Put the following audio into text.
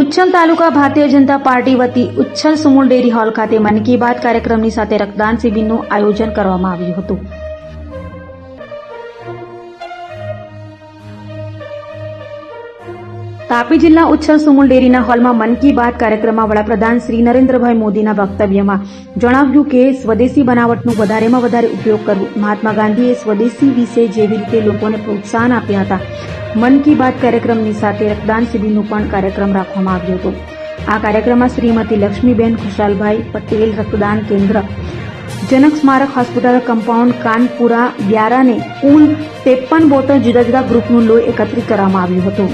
ઉચ્છલ તાલુકા Bharatiya Janata party વતી Uchchhal Sumul dairy hall ખાતે મન કી બાત કાર્યક્રમની સાથે રક્તદાન શિબિરનું આયોજન કરવામાં આવ્યું હતું. તાપી જિલ્લા ઉચ્છલ સુમુલ ડેરીના હોલમાં મન કી બાત કાર્યક્રમમાં વડાપ્રધાન શ્રી નરેન્દ્રભાઈ મોદીના વક્તવ્યમાં જણાવ્યું કે સ્વદેશી બનાવટનું વધારેમાં વધારે ઉપયોગ કરવો. મહાત્મા ગાંધીએ સ્વદેશી વિશે જેવી રીતે લોકોને પ્રોત્સાહન આપ્યા હતા. મન કી બાત કાર્યક્રમની સાથે રક્તદાન શિબિરનું પણ કાર્યક્રમ રાખવામાં આવ્યો હતો. આ કાર્યક્રમમાં શ્રીમતી લક્ષ્મીબેન ખુશાલભાઈ પટેલ રક્તદાન કેન્દ્ર, જનક સ્મારક હોસ્પિટલ કમ્પાઉન્ડ, કાનપુરા, વ્યારાને કુલ ત્રેપન બોટલ જુદા જુદા ગ્રુપનું લોહી એકત્રિત કરવામાં આવ્યું હતું.